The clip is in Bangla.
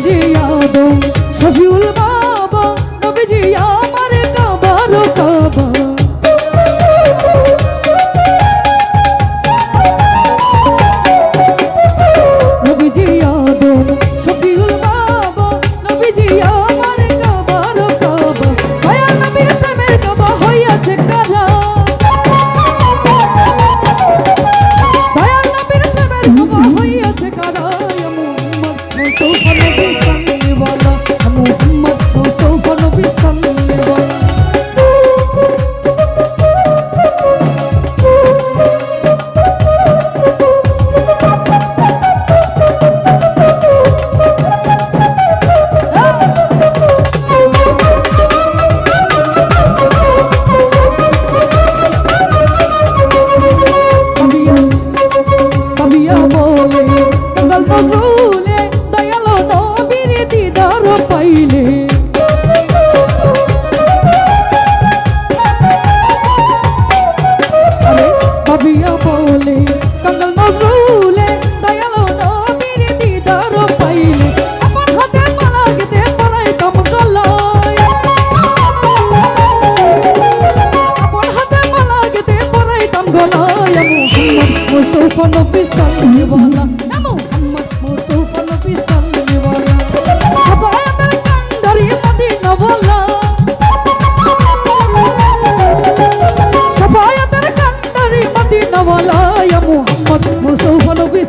নবীজি আদম শফিউল চাইলে। ভাবিয়া বলে, কঙ্গল নজরুলে দয়াল নবীর দিদার পাইলে আমার হাতে মালা গেতে পরাই কমকল আমার হাতে মালা গেতে পরাই বলো মুহাম্মদ মুসৌফ নবী